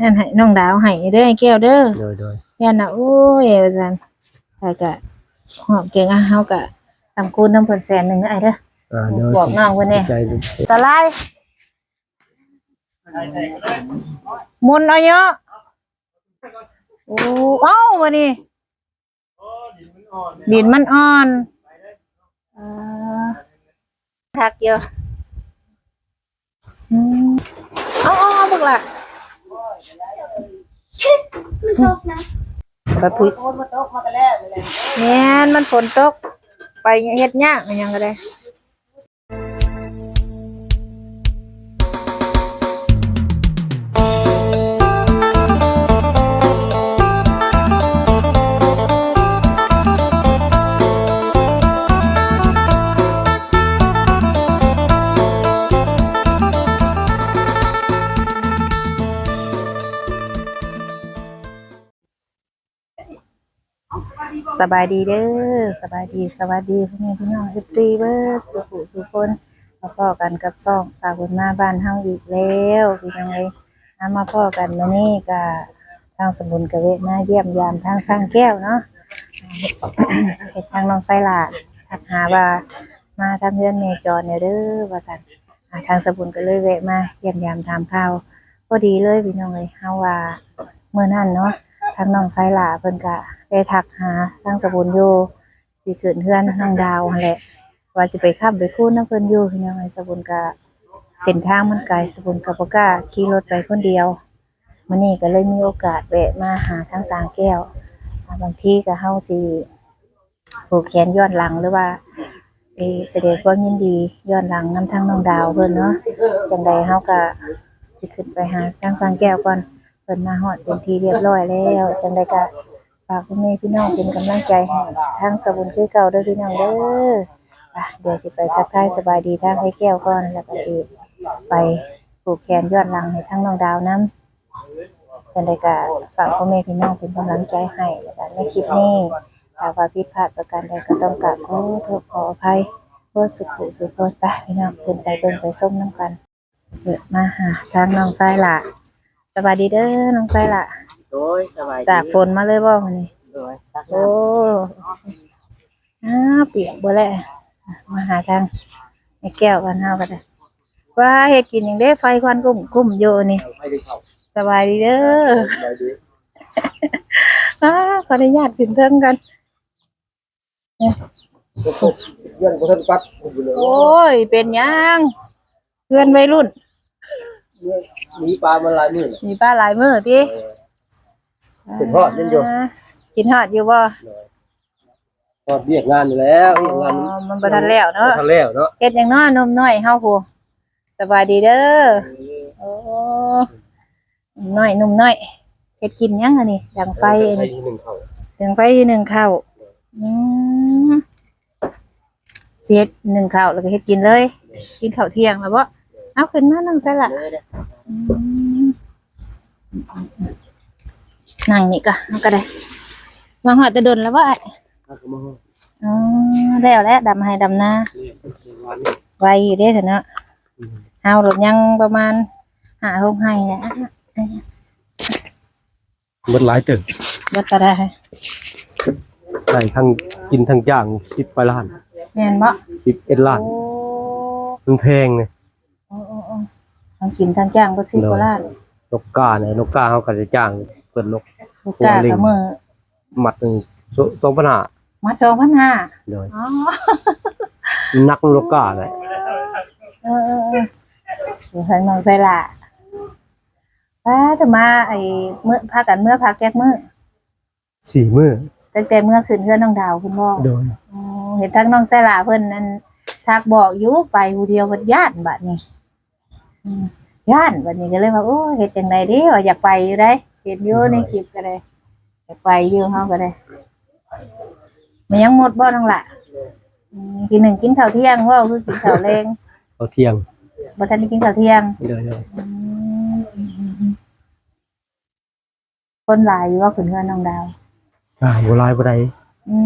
นั่นให้น้องดาวให้เด้อไอ้แก้วเด้อโดยโดยยันน่ะโอ้ยว่าซั่นแล้วก็หอมเก่งอะเฮาก็ทำคูณน้ำเพิ่นแสนหนึงเด้อไอ้เด้ออ่าโดยบอกน้องเพิ่นแน่ใจดีตะไลมุนเอาเยอะโอ้เอ้ามานี่ดินมันอ่อนเอ่อทักเยอะอืมเอาเอาเอาบึกละ ไปพุยแม่นมันฝนตก ไปเฮ็ดยากมันยังก็ได้ สบายดีเด้อสบายดีสวัสดีพ่อแม่พี่น้องเอฟซีเบิร์ดสุขุสุคนมาพ่อกันกับซ่องสาวคนมาบ้านเฮาอีกแล้วพี่น้องเอ้ยเอามาพ่อกันมื้อนี้ก็ทางสมุนกระเวทมาเยี่ยมยามทางสร้างแก้วเนาะเฮ็ดทางน้องไซลาทักหาว่ามาทางเรือนเมจรเนี่ยเด้อว่าซั่นทางสมุนก็เลยแวะมาเยี่ยมยามถามข่าวพอดีเลยพี่น้องเอ้ยเฮาว่าเมื่อนั้นเนาะทางน้องไซลาเพิ่นก็ ได้ทักหาทางสบุญอยู่สิขึ้นเฮือนน้องดาวแหละว่าสิไปค้ำไปคูนน้ำเพิ่นอยู่พี่น้องไอ้สบุญก็เส้นทางมันไกลสบุญก็บ่กล้าขี่รถไปคนเดียวมื้อนี้ก็เลยมีโอกาสแวะมาหาทางสางแก้วบางทีก็เฮาสิผูกแขนย้อนหลังหรือว่าไปแสดงความยินดีย้อนหลังนํทางน้องดาวเพิ่นเนาะจังใดเฮาก็สิขึ้นไปหาทางสางแก้วก่อนเพิ่นมาฮอดเป็นที่เรียบร้อยแล้ว จังไดก็ ฝากพ่อแม่พี่น้องเป็นกำลังใจให้ทางสบุญคือเก่าด้อพี่น้องเด้ออะเดี๋ยวสิไปทักทายสบายดีทางให้แก้วก่อนแล้วก็อีกไปผูกแขนยอดลังให้ทางน้องดาวนํจังไดก็ฝากพ่อแม่พี่น้องเป็นกำลังใจให้แล้วก็ในคลิปนี้ถ้าว่าผิดพลาดประการใดก็ต้องกราบขอโทษขออภัยเพื่อสุขสุขคนไปพี่น้องขึ้นไปเบิ่งไปส้มน้ำกันเกิดมาหาทางน้องชายล่ะสวัสดีเด้อน้องไซล่ะ โดยสบายดีตากฝนมาเลยบ่มื้อนี้โดยตักโอ้อ้าเปียกบ่แล้วมาหาทางไอ้แก้วกันเฮาก็ได้ว่าเฮ็ดกินหยังเด้ไฟควันกุ้มกุ้มอยู่นี่ไม่ได้เข้าสบายดีเด้อสบายดีอ้าขออนุญาตขึ้นเทิงกันเพื่อนคนท่านปัดอยู่เลยโอ้ย เป็นหยังเพื่อนวัยรุ่นหนีปลามาหลายมื้อน่ะมีป้าหลายมื้อติเป็นฮอดยังอยู่ากินฮอดอยู่บ่พอเรียกงานอยู่แล้วเรียกงานอ๋อมันบ่ทันแล้วเนาะทันแล้วเนาะเฮ็ดหยังน้อนมน้อยเฮาผู้สบายดีเด้อโอ้หนุ่มน้อยหนุ่มน้อยเฮ็ดกินยังอันนี้ดังไฟอันไปนี้ที่หนึ่งเข้าดังไฟที่หนึ่งข้าวอืมเสียดหนึ่งข้าวแล้วก็เฮ็ดกินเลย กินข้าวเที่ยงแล้วบ่เอาขึ้นมานั่งซะละอืม นั่งนี่ก็เอาก็ได้วางหอดแตะดนแล้วบ่อ้ายถ้าก็มาฮอดอ๋อแล้วแหละดำให้ดำนานี่เวันนี้ไวอยู่เด้ซั่นเนาะเฮารถยังประมาณหาหกให้แหละเบิดหลายตึกบ่ก็ได้ได้ทั้งกินทั้งจ้าง10ไปล้านแม่นบ่11ล้านโอ้มันแพงเลยโอ้โอ้โอ้ทั้งกินทั้งจ้างก็สิบกว่าล้านนกกาเนี่ยนกกาเขาก็จะจ้าง เปิดนกลูกจ้ากับมือหมัดหนึง2,500มาสองพันห้าเลยอ๋อนักนกกาเลยเออเออเออเดี๋ยวให้น้องใส่ละป้าจะมาไอ้เมื่อพักกันเมื่อพักแจกมื้อสี่มื้อตั้งแต่เมื่อคืนเพื่อนน้องดาวคุณพ่อโดยอ๋อเห็นทั้งน้องใส่ละเพิ่นนั่นทักบอกอยู่ไปผู้เดียวเพิ่นย่านบัดนี้อืมย่านบัดนี้ก็เลยว่าโอ้เฮ็ดจังไดเด้ว่าอยากไปอยู่ได้ เห็นอยู่ในคลิปก็ได้อยากไปอยู่เฮาก็ได้มันยังหมดบ่น้องละอืมกินหนึ่งกินข้าวเที่ยงว่าคือกินข้าวแรงเอาเที่ยงบ่ทันได้กินข้าวเที่ยงโดยโดยอืมคนหลายอยู่ว่าขึ้นเฮือนน้องดาวอ่าบ่หลายบ่ได้อื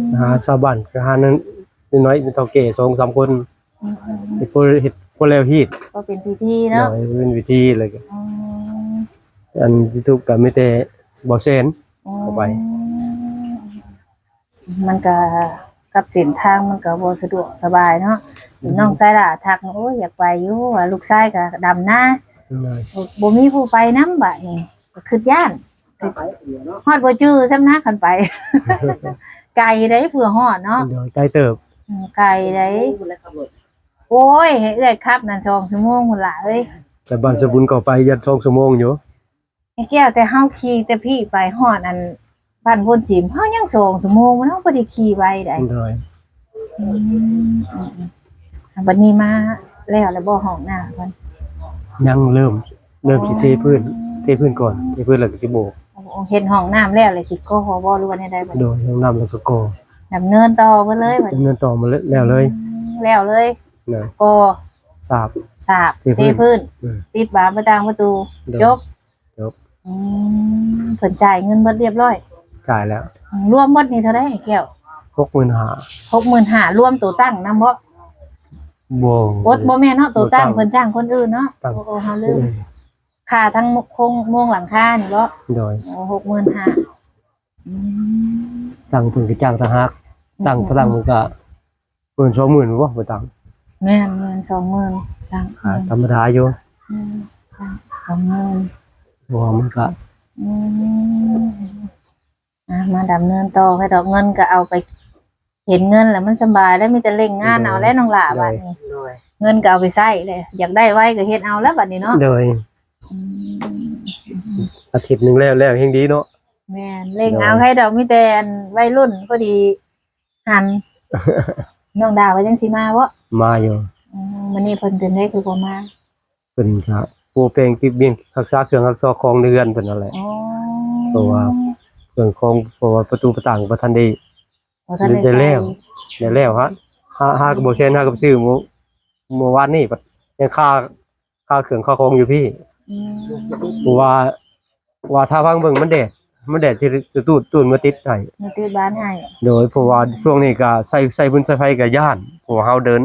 มหาชาวบ้านก็หานั้นน้อยๆเฒ่าแก่2-3คนอืมอืมเฮ็ดบ่เฮ็ดบ่แล้วฮีดก็เป็นพิธีเนาะเนาะเป็นวิธีเลยก็อืม อันที่ทุกข์ก็ไม่แต่บ่เซนเข้าไป มันก็กับเส้นทางมันก็บ่สะดวกสบายเนาะน้องชายล่ะทักมาโอ้ยอยากไปอยู่ว่าลูกชายก็ดำนาเลยบ่มีผู้ไปนำบัดนี้ก็คิดย่านฮอดบ่จื้อซ้ำนักกันไป ไกลได้เผื่อฮอดเนาะโดยใกล้เติบอืมไกลได้โอ้ยเฮ็ดได้ครับ นั่น2ชั่วโมงพุ่นล่ะเอ้ยแต่บ้านสบุญก็ไปยัน2ชั่วโมงอยู่ ไอ้แก้วแต่เฮาขี่แต่พี่ไปฮอดอันบ้านพ้นสิมเฮายัง2ชั่วโมงมันเฮาบ่ได้ขี่ไวได้เลยอืมอืมอืมบัดนี้มาแล้วแล้วบ่ห้องน้าเพิ่นยังเริ่มเริ่มสิเทพื้นเทพื้นก่อนเทพื้นแล้วก็สิโบกโอ้โหเห็นห้องน้ำแล้วเลยสิก็ฮอบ่รู้ว่าได้บ่โดยห้องน้ำแล้วก็ก่อดำเนินต่อไปเลยบัดดำนี้เนินต่อมาแล้วเลยแล้วเลยนะก็ทราบ สาบเทพื้เทนพื้นอืมติดบานประตางประตูโดยจบจบ อืมเพิ่นจ่ายเงินเบิดเรียบร้อย จ่ายแล้วอืมรวมหมดนี่เท่าไดไอ้แก้ว65,000 65,000รวมตัวตั้งนำบ่บ่โอ๊ตบ่แม่นเนาะตัวตั้งตัวตั้งเพิ่นจ้างคนอื่นเนาะตั้งโอ้โอ้เฮาลืมค่าทั้งโครงม่วงหลังคานี่บ่โดยโอ้65,000อืมตั้งเพิ่นก็จ้างทหารตั้งพลังมันก็เพิ่น20,000บ่บ่ตั้งแม่นแม่น20,000ตั้งอ่าธรรมดาอยู่อืมตั้ง20,000เพ ราะว่ามันก็อืมอะมาดำเนินต่อให้ดอกเงินก็เอาไป เห็นเงินแล้วมันสบายแล้วมีแต่เล่งงานเอาแล้วน้องหล่าบัดนี้เงินก็เอาไปใช้เลยอยากได้ไว้ก็เฮ็ดเอาแล้วบัดนี้เนาะโดยอืมอาทิตย์หนึงแล้วแล้วเฮงดีเนาะ แม่นเล่งเอาให้ดอกมีแต่อันวัยรุ่นพอดีหัน น้องดาวก็ยังสิมาบ่มาอยู่อืมมื้อนี้เพิ่นเป็นได้คือบ่มาเพิ่นก็ ปูเพลงติดเบียนรักษาเครื่องรักษาของในเรือนเพิ่นนั่นแหละอ๋อเพราะว่าเครื่องของเพราะว่าประตูประต่างบ่ทันได้บ่ทันได้ได้ใช้แล้วได้แล้วฮะห้าห้าก็บ่เซ็นห้าก็ซื้อเมื่อเมื่อวานนี้บัดยังค่าค่าเครื่องค่าของอยู่พี่อืมเพราะว่าว่าถ้าพังเบิ่งมันแดดมันแดดที่จะตูดตูนมาติดให้มีติดบ้านให้โดยเพราะว่าช่วงนี้ก็ใส่ใส่บุญใส่ไฟก็ย่านเพราะว่าเฮาเดิน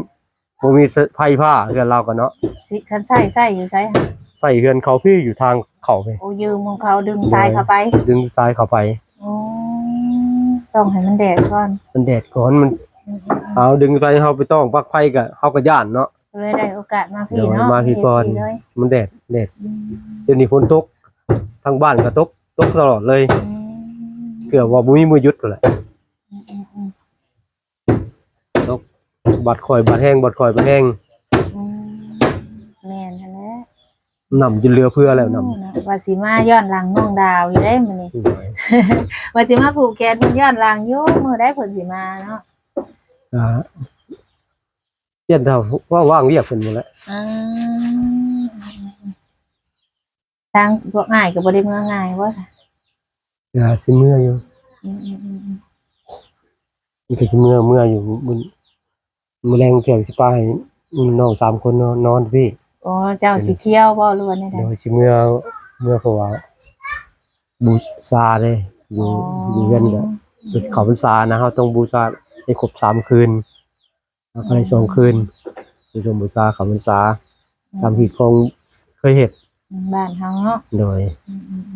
บ่มีไฟผ้าเฮือนเราก็เนาะสิคันใช้ใช้อยู่ใช้หั่นใส่เฮือนเขาพี่อยู่ทางเขาไปโอ้ยืมของเขาดึงทรายเข้าไปดึงซ้ายเข้าไปโอ้ต้องให้มันแดดก่อนมันแดดก่อนมันเอาดึงไปเฮาไปต้องปลักไฟก็เฮาก็ย่านเนาะเลยได้โอกาสมาพี่เดี๋ยวเนาะมาพี่ก่อนเฮ็ดเลยมันแดดแดดอืมเดี๋ยวนี้ฝนตกทางบ้านก็ตกตกตลอดเลยอืมเกือบว่าบ่มีมือหยุดพุ่นแหละอืมอืมอืม บัดข่อยบัดแห้งบัดข่อยบัดแห้งอืมแม่นนั่นแหละนำจนเหลือเพื่อแล้วนำโอ้นะว่าสิมาย้อนหลังน้องดาวอยู่ได้มื้อนี้อืมว่าสิมาผูกแขนมันย้อนหลังอยู่มื้อได้เพิ่นสิมาเนาะอ่าเปลี่ยนเท่าว่าว่างเรียกเพิ่นหมดแล้วอืมทางพวกง่ายก็บ่ได้เมื่อง่ายว่าซะอย่าสิเมื่ออยู่อืมอืมอืมอืมมันก็สิเมื่อเมื่ออยู่มื้อ มื้อแรงเที่ยงสิไปให้น้องสามคนนอนนอนพี่โอ้เจ้าสิเที่ยวบ่หรือว่าแนวใดเดี๋ยวสิเมื่อเมื่อเพราะว่าบูชาเลยอยู่อยู่เรือนก็จุดเขาพรรษานะเฮาต้องบูชาให้ครบสามคืนแล้วก็ให้สองคืนคือชมบูชาเขาพรรษาตามที่คงเคยเฮ็ดบ้านเฮาเนาะโดย อืมอืมอื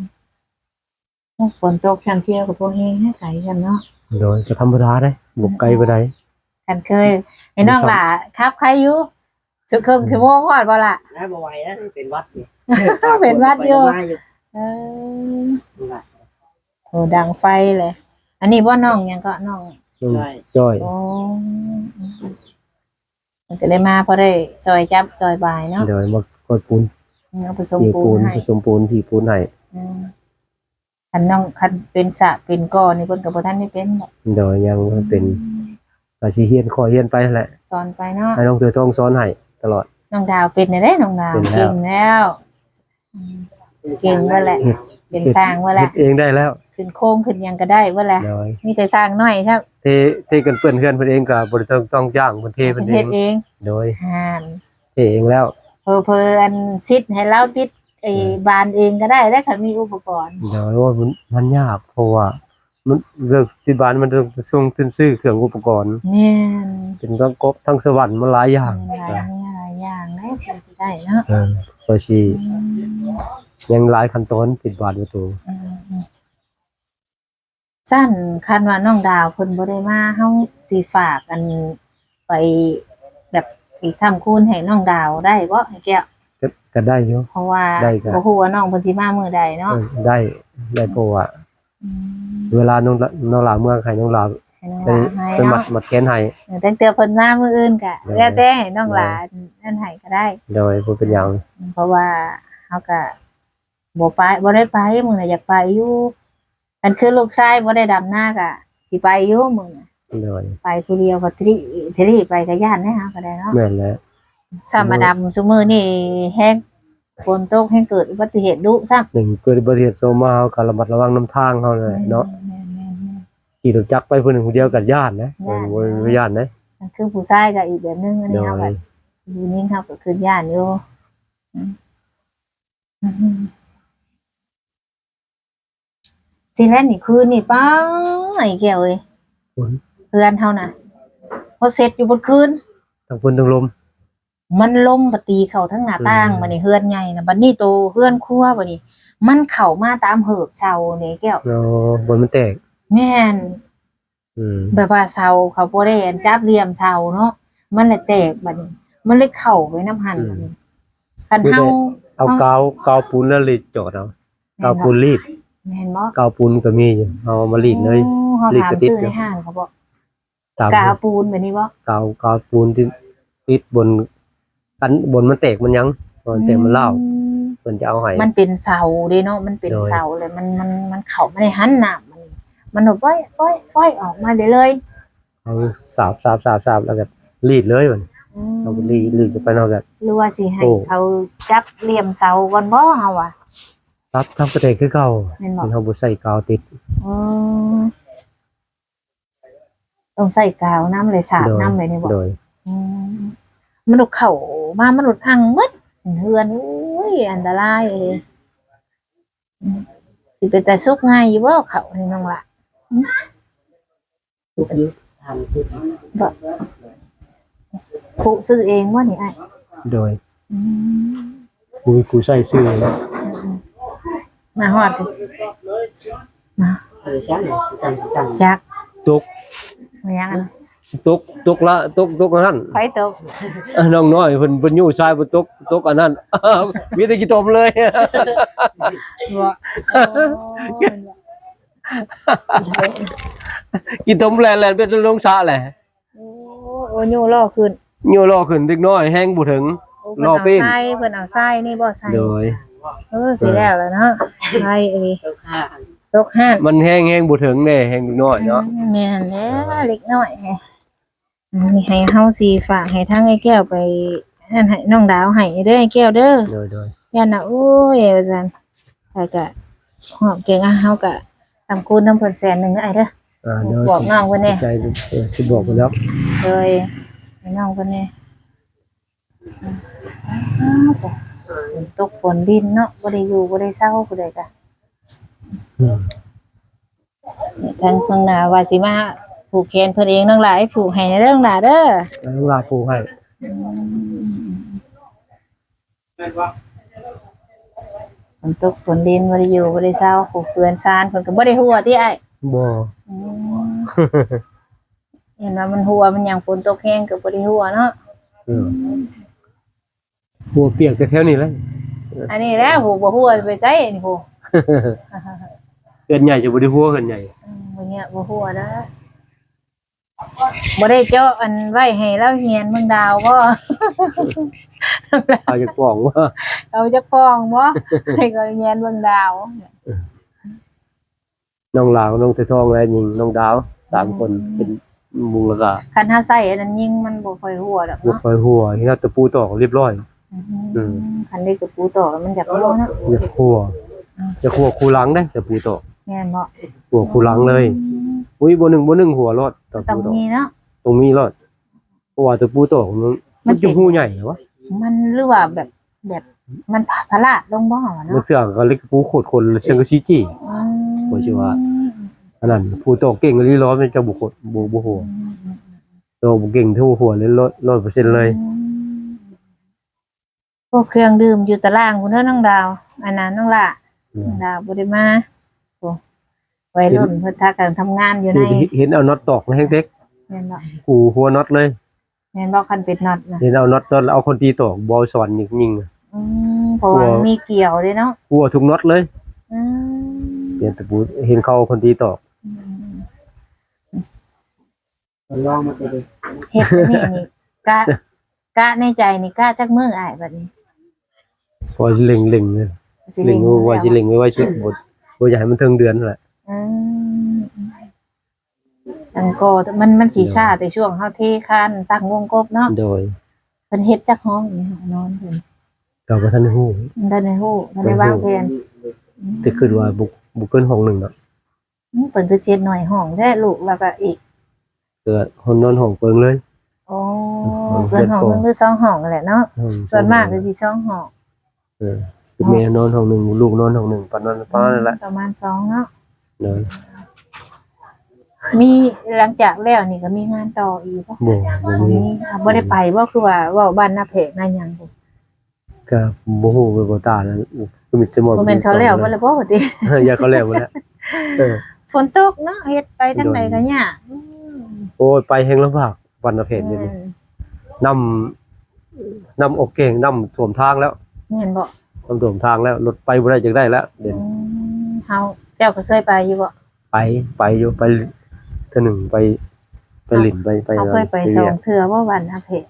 มฝนตกชั้นเที่ยวกับพวกเฮงให้ไก่กันเนาะ โดยก็ธรรมดาได้บ่ไกลบ่ได้กันเคย ไอ้น้องหล่ะครับใครอยู่สุครึ่งชั่วโมงพอดบ่ล่ะได้บ่ไหวแล้วเป็นวัดนี่เป็นวัดอยู่ไปมาอยู่เออโหดังไฟเลย อันนี้ว่าน้องหยังก็น้องน้องใช่จ้อยโอ้มันก็เลยมาพอได้ซอยจับซอยบายเนาะโดยมากดปูนเอาผสมที่ปูปูนนให้ผสมปูนที่ปูนให้อืมคันน้องคันเป็นสระเป็นก้อนนี่เพิ่นก็บ่ทันได้เป็นหรอกโดยยังเป็น ก็สิเฮียนขอเฮียนไปแหละสอนไปเนาะให้น้องเตยทองสอนให้ตลอด น้องดาวเป็นได้เด้น้องดาวเป็นแล้ว เก่งแล้วอืมเก่งว่าแหละ เป็นสร้างว่าแหเฮ็ละดเองได้แล้วขึ้นโค้งขึ้นหยังก็ได้ว่าแหละโดยมีแต่สร้างน้อยใช่เทเทกันเปื้อนเฮือนเพิ่นเองก็บ่ได้ต้องต้องจ้างเพิ่นเทเพิ่นเอเฮ็งดเองโดยห่านเทเองแล้ว เพอเพออันซิดให้เราติดไอ้บานเองก็ได้แล้วค่ะมีอุปกรณ์โดยว่ามันมันยากเพราะว่า มันเรื่องที่บ้านมันต้องส่งตื้นซื้อเครื่องอุปกรณ์แม่นเป็นทั้งกบทั้งสวรรค์มันหลายอย่างมีหลายมีหลายอย่างได้เพิ่นสิได้เนาะเออก็สิยังหลายขั้นตอนปิดบาทประตูอืมสั้นคันว่าน้องดาวเพิ่นบ่ได้มาเฮาสิฝากกันไปแบบอีกคำคูณให้น้องดาวได้บ่ให้แก้ว ก็ก็ได้อยู่ เพราะว่าได้ครับ บ่ฮู้ว่าน้องเพิ่นสิมามื้อใดเนาะ เออได้ได้เพราะว่าม เวลาน้องละน้องลาเมืองใครน้องลาให้น้องไปหลานให้ไปมัดเนาะมัดแขนให้เออตั้งแต่เพิ่นมามื้ออื่นก็ได้แล้วแต่ให้น้องหลานนั่นให้ก็ได้ โดยบ่เป็นหยังเพราะว่าเฮาก็บ่ไปบ่ได้ไปมื้อน่ะอยากไปอยู่อันคือลูกชายบ่ได้ดำหน้าก็สิไปอยู่มื้อน่ะโดยไปผู้เดียวก็ทริทริไปก็ย่านแน่ฮะก็ได้เนาะแม่นแล้วสามมาดำซุมื้อนี่แฮง ฝนตกแฮงเกิดอุบัติเหตุดุซ้ำหนึ่งเกิดอุบัติเหตุโซมาเฮาก็ระมัดระวังนํทางเฮาเลยเนาะแม่นๆๆขี่รถจักรไปผู้หนึงผู้เดียวกับญาตินะญาติบ่บ่ญาตินะๆนั่นคือผู้ชายก็อีกแบบนึงอันโดนี้เฮายก็อยู่นิ่งเฮาก็คือย่านอยู่อืมอืมสิแลนนี่คืนนี่ป้าไอ้แก้วเอ้ยฝนเพื่อนเฮาน่ะพอเสร็จอยู่บนคืนทั้งฝนทั้งลม มันล่มปตีเข้าทั้งหน้าต่างอืมบัดนี้เฮือนใหญ่นะบัดนี้โตเฮือนครัวบัดนี้ มันเข้ามาตามเหิบเสานี่แก้วเนาะบนมันแตก แม่นอืมแบบว่าเสาเขาบ่ได้อันจับเหลี่ยมเสาเนาะมันเลยแตกบัดนี้ มันเลยเข้าไปน้ำหันบัดนี้คันเฮาเอากาวกาวปูนแล้วรีดจอดเอากาวปูนรีดแม่นบ่กาวปูนก็มีอยู่เอามารีดเลยโอ้เฮารีดถามกระติบซื้ออยู่ในห้างเขาบอกตามกาวปูนแบบนี้บ่กาวกาวปูนที่ติดบน กันบนมันแตกมันยังมันแตกมันเล่าอืมเพิ่นจะเอาให้มันเป็นเสาเด้เนาะมันเป็นโดยเสาเลยมันมันมันเข้ามาในหันน้ำมันนี่มันแบบป้อยป้อยป้อยออกมาได้เลยเอาสาบสาบสาบสาบแล้วก็รีดเลยมันอืมเอาไปรีดรีดไปเอาก็หรือว่าสิให้โอ้เขาจับเหลี่ยมเสาก่อนบ่เฮาอะตับทับกระแตกคือเก่าแม่นบ่เฮาบ่ใส่กาวติดอืมต้องใส่กาวน้ำเลยสาดโดยน้ำเลยนี่บ่โดยอืม มันหลุดเข้ามามันหลุดอังหมดเฮือนอุ้ยอันตรายเอ้ยอืมสิเป็นแต่สุกง่ายอยู่บ่เขานี่น้องล่ะทุกยุคทำทุกผู้ซื้อเองบ่นี่อ้ายโดยอืมผู้ผู้ใส่ชื่อนะมาฮอดมาเออช่างจังจังจักตกมายังอัน ตกตกละตกตกอันนั้นไฟตกอะน้องน้อยเพิ่นเพิ่นอยู่ชายเพิ่นตกตกอันนั้นมีแต่กี่ตมเลยบ่ใช่กี่ตมแลนแลนเป็นลงชาแหละโอ้โอ้ยูล่อขึ้นอยู่รอขึ้นเด็กน้อยแห้งบ่ถึงโอ้ล่อเพิ่นปิ้เอางไส้เพิ่นเอาไส้นี่บ่ไส้โดยเออสิแล้วแล้วเนาะไส้เอ้ยเจ้าข้าตกห้านมันแห้งแห้งบ่ถึงแน่แห้งเด็กน้อยเนาะแม่นแล้วเล็กน้อยไงอันนี้ ให้เฮาสิฝากให้ทางไอ้แก้วไปนั่นให้น้องดาวให้เด้อไอ้แก้วเด้อโดยโดยย่านน่ะโอ้ยว่าซั่นแล้วก็หอมเก่งอะเฮาก็ทำคูณน้ำเพิ่นแสนหนึงเด้อไอ้เด้ออ่าเดี๋ยวบอกน้องเพิ่นแน่ใจเออสิบอกไปแล้วเลยให้น้องเพิ่นแน่อ้าวจ้ะฝนตกฝนดินเนาะบ่ได้อยู่บ่ได้เศร้าผู้ใดก็อืมเนี่ยทางข้างหน้าว่าสิมา ผูกแขนเพิ่นเองน้องหลายผูกให้ในเรื่องหลาเด้อแล้วลาปูให้ฝนตกฝนดินบ่ได้อยู่บ่ได้เศร้าผูกเปือนซานเพิ่นก็บ่ได้หัวติอ้ายบ่อืมเห็นว่ามันหัวมันหยังฝนตกแห้งก็บ่ได้หัวเนาะเออหัวเปียกแต่แถวนี้แหละอันนี้แหละผูกบ่หัวไปไสนี่ผูก เกินใหญ่จะบ่ได้หัวเกินใหญ่ อืมบ่เนี่ยบ่หัวนะ บ่ได้เจาะอันไว้ให้เราเฮียนเมืองดาวบ่ เอาจะบอกว่าเอาจักฟองบ่ให้ก็เฮียนเมืองดาว น้องลาวน้องเตทองและยิงน้องดาวสามคนเป็นมูลค่าคันถ้าใส่อันนั้นยิงมันบ่ค่อยหัวดอกบ่เนาะค่อยหัวที่เราตะปูตอกเรียบร้อย อืม คันได้กับปูต่อแล้วมันอยากรู้เนาะจะขัวจะขัวคูหลังได้ตะปูตอกแม่นบ่ขัวคูหลังเลยอุ้ ยบ่หนึ่งบ่หนึ่งหัวรอดตะต้อปูงตอกมีเนาะ ตรงนี้รอดเพราะว่าตะปูตอกมันมัมันนเป็นจะหูใหญ่เหรอวะมันหรือว่าแบบแบบมันพะพะละลงบ่อมันเนาะเสือกก็เล็กปูโคตรคนเชิงกะซีจี้อืมบ่ชื่อว่าอันนั้นปูตอกเก่งลีร้อนมันจะบุกดบ่บ่หัวตัวบ่เก่งเท่าหัวเลยร้อยร้อยเปอร์เซ็นต์เลยพวกเครื่องดื่มอยู่ตารางคุณเด้อน้องดาวอันนั้นน้องละน้องดาวบ่ได้มาโอ้ วัยรุ่นเพิ่นทักกันทำงานอยู่ในเห็นเห็นเอาน็อตตอกในแห้งเด็กแม่นบ่กูหัวน็อตเลย แม่นบ่คันเป็ดน็อตนะเห็นเอาน็อตตอนเอาคนตีตอกบอลสอนยิงๆอะอืมเพราะว่าหัวมีเกี่ยวเด้เนาะกูเอาทุกน็อตเลยอืมเปลี่ยนตะปูเห็นเขาเอาคนตีตอกลองมาไปดูเฮ็ดอันนี่นี่กะกะในใจนี่กะจักมืออ้ายบัดนี้พอเล็งเล็งเลยสิเล็งมือไว้สิเล็งไว้ไว้ชุดบทบ่อยากให้มันถึงเดือนนั่นแหละอืม อังก็มันมันสีชาแต่ช่วงเฮาเทคันตั้งวงกบเนาะโดยเพิ่นเฮ็ดจักห้องนี่ค่ะนอนเพิ่นกับว่าท่านฮู้ได้ในฮู้ได้ในวางแผนแต่คือว่าบุกบุกเกินห้องหนึ่งเนาะอืมเพิ่นคือเช็ดหน่อยห้องได้ลูกแล้วก็อีกเกิดคนนอนห้องเปิงเลยโอ้อืมเพิ่นห้องเฮ็ดก่อนเพิ่นคือสองห้องนั่นแหละเนาะห้องส่วนมากก็สิสองห้องเออคือแม่นอนห้องหนึ่งลูกนอนห้องหนึ่งปานนั้นปานนั่นแหละประมาณสองเนาะเนาะ มีหลังจากแล้วนี่ก็มีงานต่ออีกบ่บ่บ่มีมีค่ะบ่ได้ไปบ่คือว่าเว้าบ้านนาเพกนาหยังบ่ก็บ่ฮู้ไปบ่ตาแล้วคือมิดสมองบ่แม่นเขาแล้วบ่ล่ะบ่ว่าติอย่าเขาแล้วบ่แล้วเออฝนตกเนาะเฮ็ดไปทางใดก็ยากอืมโอ้ยไปแห่งลำบากวันละเพจอยู่นี่นำนำอกเก่งนำท่วมทางแล้วเห็นบ่นำท่วมทางแล้วรถไปบ่ได้จักได้แล้วเดี๋ยวอืมเฮาเจ้าก็เคยไปอยู่บ่ไปไปอยู่ไป เทื่อหนึ่งไปไปหลินไปไปเฮาเคยไปรีสนองเทื่อบ่บ้านนาเพก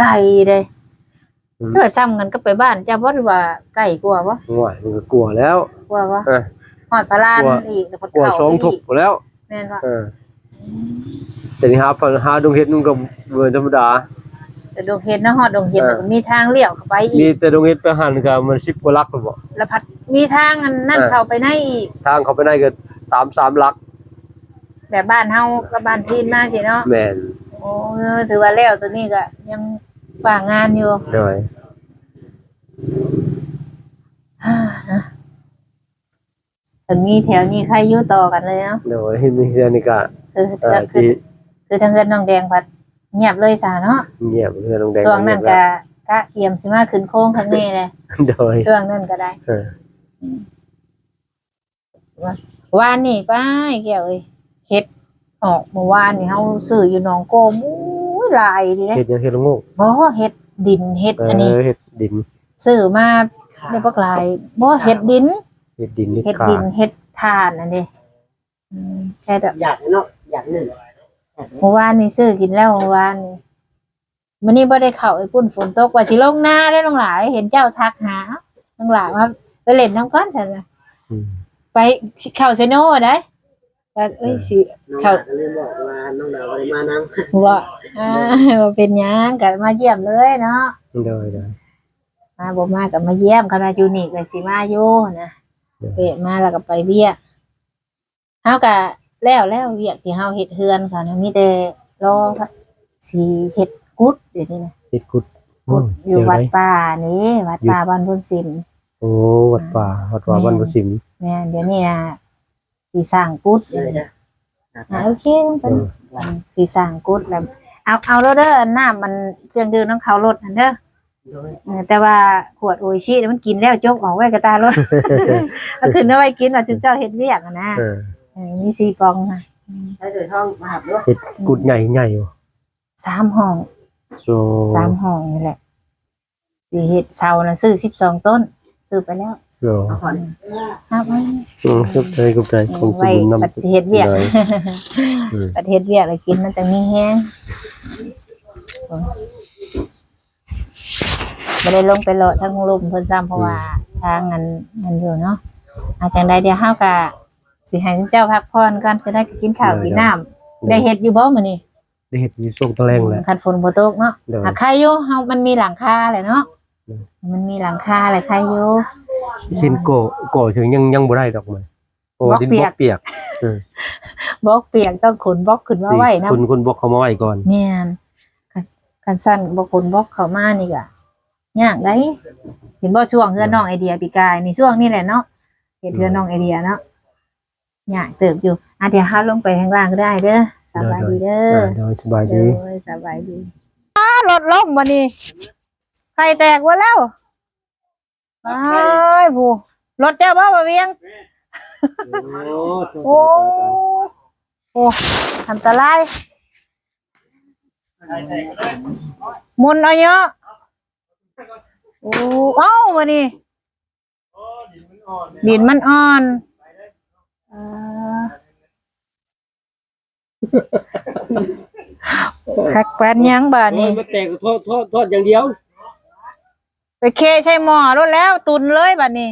ไกลเด้อืมเจ้าซ้ำกันก็ไปบ้านเจ้าบ่หรือว่าไกลกว่าบ่ง่วยมันก็กลัวแล้วกว่าบ่เออฮอดพระลานกลัวอีกแล้วก็กลัวเข้าสองไปทุกอีกแล้วแม่นบ่เออแต่นี่หาปัญหาดงเห็ดนุ่งกับเบือธรรมดาแต่ดงเห็ดเนาะฮอดดงเห็ดเออมันก็มีทางเลี้ยวเข้าไปอีมีกแต่ดงเห็ดไปหันกับมันสิบกว่าลักเลยบ่แล้วพัดมีทางอันนั่นเออเข้าไปในอีกทางเขาไปได้ก็สามสามลัก แบบบ้านเฮากับบ้านพีนมาสิเนาะแม่นโอ้เออถือว่าแล้วตัวนี้ก็ยังว่างงานอยู่โดยฮ่านะตอนนี้แถวนี้ใครอยู่ต่อกันเลยเนาะโดยมีเรื่องนี้ก็คือเอ่อคือที่คือทางเงินน้องแดงพัดเงียบเลยซะเนาะเงียบเรื่องดงแดงช่วงนั้นก็กะเกียมสิมาขึ้นโค้งข้างนี้เลยโดยช่วงนั้นก็ได้เออวานนี่ป้ายแก้วเอ้ย เฮ็ดออกเมื่อวานนี่เฮาซื้ออยู่หนองโกมอู้ยหลายดีเด้เห็ดยังเห็ดละโงูบ่เฮ็ดดินเฮ็ดเออันนี้อเห็ดดินซื้อมาได้บักหลายบ่เฮ็ดดินเห็ดดินเห็ดเฮ็ดขาดินเฮ็ดทานอันนี้อืมแต่ดอกอยากเนาะอยากหนึ่งเมื่อวานนี่ซื้อกินแล้วเมื่อวานนี่มื้อนี้บ่ได้เข้าไอ้ปุ่นฝนตกว่าสิลงนาได้น้องหลาย เห็นเจ้าทักหาน้องหลายว่าไปเล่นน้ำก้อนซั่นน่ะอืมไปเข้าเซโนได้ ว่าเอ้ยสิน้องเขาก็เลยบอกว่าน้องดาวไปมานั่งว่าอ่าบ่เป็นหยังก็มาเยี่ยมเลยเนาะโดยโดยมาบ่มาก็มาเยี่ยมคันว่าอยู่นี่ก็สิมาอยู่นะเดี๋ยวเปะมาแล้วก็ไปเวียกเฮาก็แล้วแล้วเวียกที่เฮาเฮ็ดเฮือนค่ะนะมีแต่รอสิเฮ็ดกุดเดี๋ยวนี้นะเห็ดกุดกุดอยู่เดี๋วัดไหนป่านี่วัดป่าบ้านพุ่นสิม โอ้วัดป่าวัดป่าบ้านบุสิมแม่นเดี๋ยวนี้นะ สิสร้างกุดเลยนะอ่าโอเคมันเป็นสิสร้างกุดแล้วเอาเอาแล้วเด้อน้ำมันเครื่องดื่มน้ำเขาลดอันเด้อโดยเออแต่ว่าขวดโออิชิเนี่ยมันกินแล้วจกออกไว้กระตารถเอาขึ้นเอาไว้กินว่าจึงเจ้าเฮ็ดเวียกอะนะเออเออมีสี่ปองนะใช้โดยท่องมาหับเนาะเห็ดกุดใหญ่ใหญ่อยู่สามห้องโอ้สามห้องนี่แหละสิเฮ็ดเสานะซื้อสิบสองต้น ซื้อไปแล้ว โอ้ผ่อนครับไว้อืมครับใจกับใจของสไว้มุนนำปัดสิเฮ็ดเวียกเลยอืมปัดเฮ็ดเวียกแล้วกินมันจะมีแห้งบ่ได้ลงไปเลาะทั้งลุมเพิ่นซ้ำเพราะว่าทางนั้นมันอยู่เนาะอาจังใดเดี๋ยวเฮาก็สิให้เจ้าพักผ่อนก่อนจะได้กินข้าวกินน้ำได้เฮ็ดอยู่บ่มื้อนี้ได้เห็ดอยู่ช่วงตะแรงแหละ คันฝนบ่ตกเนาะเดี๋ยวหาใครอยู่เฮามันมีหลังคาแหละเนาะอืมมันมีหลังคาแหละใครอยู่ เห็นโกโกถึงยังยังบ่ได้ดอกมันโอ้บล็อกดินเปีบยล็อกกเปียกบล็อกเปียกต้องขนบล็อกขึ้นมาไว้นะคุณคุณบล็อกเขามาไว้ก่อนแม่นคันคันสั้นบ่ขนบล็อกเข้ามานี่ก็ยากได้เห็นบ่ช่วงเฮือนน้องไอเดียปีกายนี่ช่วงนี้แหละเนาะเฮ็ดเฮือนน้องไอเดียเนาะยากเติบอยู่อะเดี๋ยวหาลงไปข้างล่างก็ได้เด้อสบายดีเด้ออ่าเดี๋ยวสบายดีโดยสบายดีอ้ารถล่มบ่นี่ใครข่แตกว่าแล้ว ไอ้ายผู้รถเจ้าบ่มาเวียงโอ้โอ้โอ้อันตรายหมุนเอาเยอะโอ้เอ้ามานี่ดินมันอ่อนเออคักแปนยังบาดนี่นี่มาแตกโทษโทษโทษอย่างเดียว ไปเคใช่หมอรถแล้วตุนเลยบาดนี้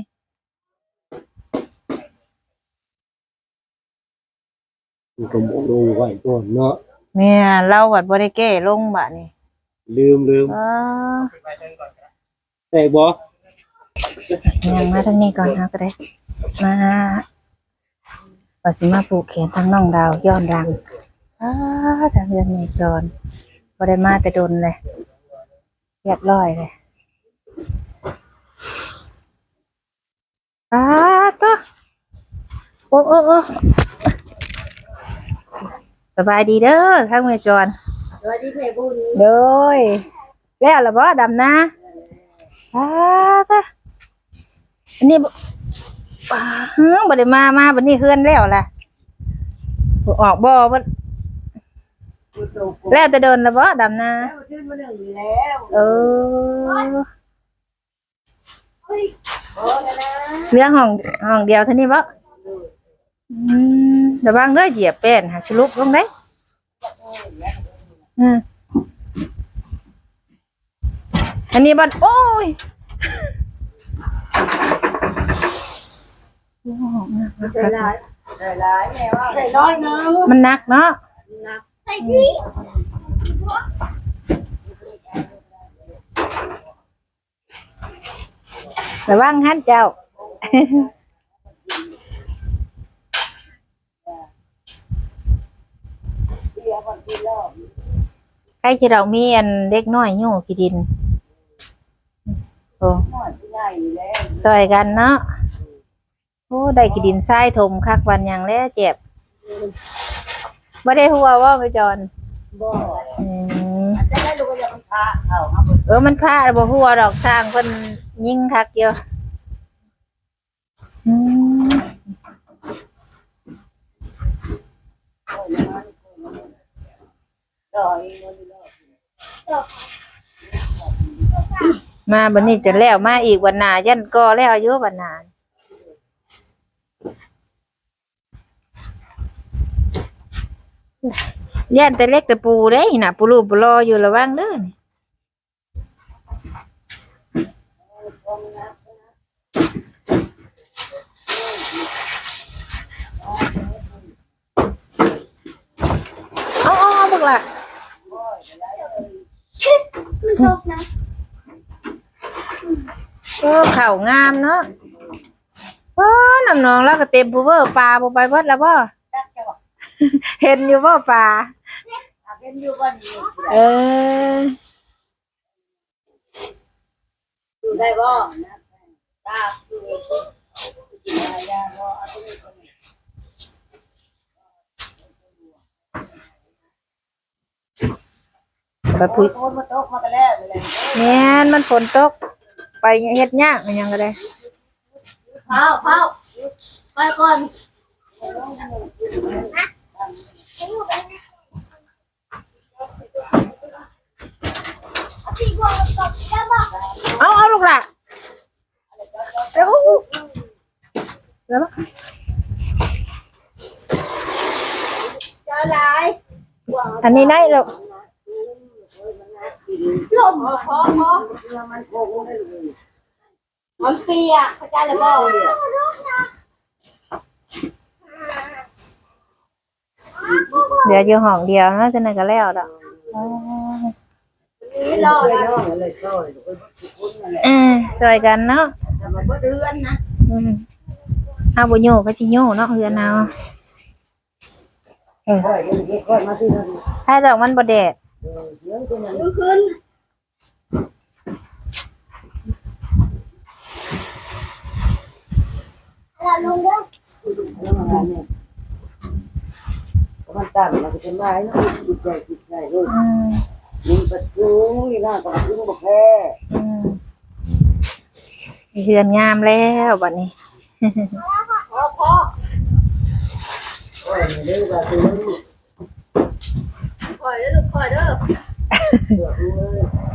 มันก็บ่ลงไว้ก่อนเนาะเนี่ยเราบัดบ่ได้แก้ลงบาดนี้ลืมลืมเออแตกบ่ยังมาทางนี้ก่อนนะก็ได้มาว่าสิมาปลูกแขนทางน้องดาวย้อนรังอ้าทางเรือนแม่จรบ่ได้มาแต่ดนเลยเรียบร้อยเลย อ้าตัวโอ้โอ้โอ้สบายดีเด้อทางแม่จรสวัสดีแม่บุญเด้ยแล้วล่ะบ่ดำนะอ้าตัวอันนี้บ่อ้าฮึบ่ได้มามาบัดนี้เฮือนแล้วล่ะบ่ออกบ่บ่บุญโตโกแล้วแต่เดินแล้วบ่ดำนะแล้วชื่อมาหนึ่งแล้วเออโอ้แล้วนะ เหลือห้องห้องเดียวเท่านี้บ่อืมระวังเด้อเหยียบแป้นหาชลุกลงได้อืมอันนี้บัดโอ้ยใส่ร้ายใส่ร้ายแม่ว่าใส่ร้อยนึงมันหนักเนาะนะ ระวังหันเจ้าใครที่เรามีอันเด็กน้อยอยู่ขี้ดินโอ้ใหญ่แล้วซอยกันเนาะโอ้ได้ขี้ดินทรายถมคักวันหยังแล้วเจ็บไม่ได้หัวว่าไปจอนบ่อืมจะได้ลูกก็จะมันพาเข้าครับเออมันพลาดบ่หัวดอกทางเพิ่นยิงคักเดียวอืมมาบัดนี้จะแล้วมาอีกวันหนายันก็แล้วอายุวันหนาย่านแต่เล็กแต่ปูเด้น่ะปูรูปูรออยู่ระวังเด้อนี่ เอาเอาเอาบักล่ะเออข่าวงามเนาะโอ้น้ำนองแล้วก็เต็มผู้เวอร์ปลาบ่ไปเบิดแล้วบ่จักจะบอกเห็นอยู่บ่ปลาเป็นอยู่บ้านอยู่เออได้บ่ตา ไปพุยโอนมาตกมากันแล้วเลยแม่นมันฝนตก ไปเฮ็ดยากมันยังก็ได้เผาเผาไปก่อนเอาเอาลูกหล่ะเอ้าแล้วเจอหลายอันนี้ได้ลูก ลมพอพอพอมันโกงได้เลยมันเปียกเข้าใจแล้วบ่เดี๋ยวอยู่ห้องเดียวเนาะจังได๋ก็แล้วดอกอ๋อนี่รอเลยรอเลยซอยลูกคุณนั่นแหละเออช่วยกันเนาะแต่มันบ่เดือนนะอืมเอาบ่อยู่ก็สิอยู่เนาะเฮือนเอาค่อยเด็กๆค่อยมาซื้อนั่นถ้าดอกมันบ่แดด เสียงตัวนั้นขึ้นแล้วลงเด้อมันตั้งมันจะไม้นะจิตใจจิตใจลูกอืมยิงประชุมนี่น่าประชุมกับแพ้อืมเฮือนงามแล้วบัดนี้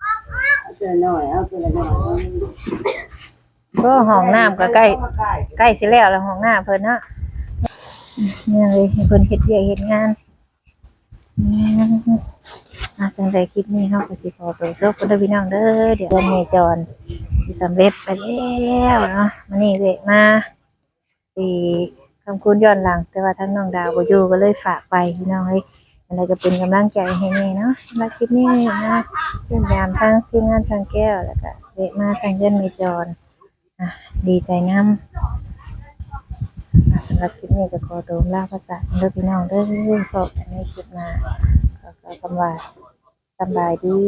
อพอคอยเด้อลูกคอยเด้อก็ห้องน้ำก็ใกล้ใกล้สิแล้วแล้วห้องน้ำเพิ่นเนาะเนี่ยเลยเพิ่นเฮ็ดเวียกเฮ็ดงาน อืมอาจังไดคลิปนี้เฮาก็สิขอตัวจบกันเด้อพี่น้องเด้อเดี๋ยวเพิ่นเมจรสิสำเร็จไปแล้วเนาะมื้อนี้เวะมาปีคำคุณย้อนหลัง แต่ว่าทั้งน้องดาวบ่อยู่ก็เลยฝากไปพี่น้องเอ้ยอะไรก็เป็นกำลังใจให้แน่เนาะสำหรับคลิปนี้นะเยี่ยมยามทั้งทีมงานทางแก้วแล้วก็เวะมาทางเยื่อนเมจรอะดีใจน้ำอะสำหรับคลิปนี้จะขอตัวลาพระจากเด้อพี่น้องเด้อพบกันในคลิปหน้าขอคำว่า สำบายดี